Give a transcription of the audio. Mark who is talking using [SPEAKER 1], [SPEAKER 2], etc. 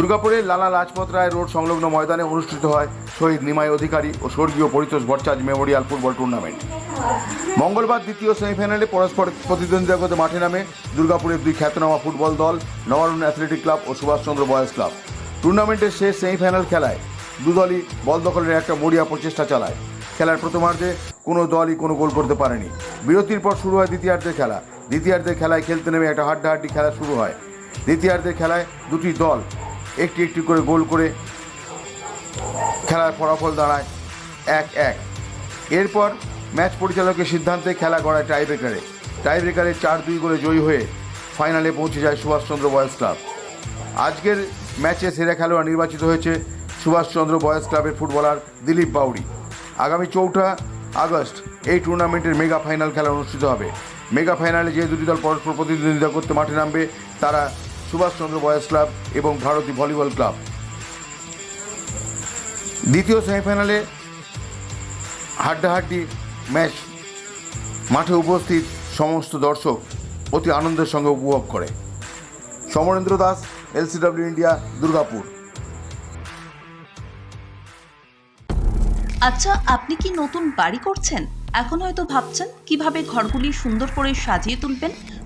[SPEAKER 1] দুর্গাপুরের লালা লাজপত রায় রোড সংলগ্ন ময়দানে অনুষ্ঠিত হয় শহীদ নিমাই অধিকারী ও স্বর্গীয় Paritosh Bhattacharya memorial football tournament. মঙ্গলবার দ্বিতীয় সেমিফাইনালে পরস্পর প্রতিদ্বন্দ্বিতা করতে মাঠে নামে দুর্গাপুরের দুই খ্যাতনামা ফুটবল দল নবারুণ অ্যাথলেটিক ক্লাব ও সুভাষচন্দ্র বয়েজ ক্লাব। টুর্নামেন্টের শেষ সেমিফাইনাল খেলায় দু দলই বল দখলের একটা মরিয়া প্রচেষ্টা চালায়। খেলার প্রথমার্ধে কোনো দলই কোনো গোল করতে পারেনি। বিরতির পর শুরু হয় দ্বিতীয়ার্ধের খেলা। দ্বিতীয়ার্ধের খেলায় খেলতে নেমে একটা হাড্ডাহাড্ডি খেলা শুরু হয়। দ্বিতীয়ার্ধের খেলায় দুটি দল একটি একটি করে গোল করে খেলার ফলাফল দাঁড়ায় এক এক। এরপর ম্যাচ পরিচালকের সিদ্ধান্তে খেলা গড়ায় টাই ব্রেকারে টাই ব্রেকারে চার দুই গোলে জয়ী হয়ে ফাইনালে পৌঁছে যায় সুভাষচন্দ্র বয়েজ ক্লাব। আজকের ম্যাচে সেরা খেলোয়াড় নির্বাচিত হয়েছে সুভাষচন্দ্র বয়েজ ক্লাবের ফুটবলার দিলীপ বাউরি আগামী চৌঠা আগস্ট এই টুর্নামেন্টের মেগা ফাইনাল খেলা অনুষ্ঠিত হবে। মেগা ফাইনালে যে দুটি দল পরস্পর প্রতিদ্বন্দ্বিতা করতে মাঠে নামবে, তারা সুভাষচন্দ্র বয়েজ ক্লাব এবং ভারতী ভলিবল ক্লাব। দ্বিতীয় সেমিফাইনালে হাড্ডাহাড্ডি ম্যাচ মাঠে উপস্থিত সমস্ত দর্শক অতি আনন্দের সঙ্গে উপভোগ করে। Samarendra Das, LCW India, Durgapur.
[SPEAKER 2] আচ্ছা আপনি কি নতুন বাড়ি করছেন? এখন হয়তো ভাবছেন কীভাবে ঘরগুলি সুন্দর করে সাজিয়ে তুলবেন?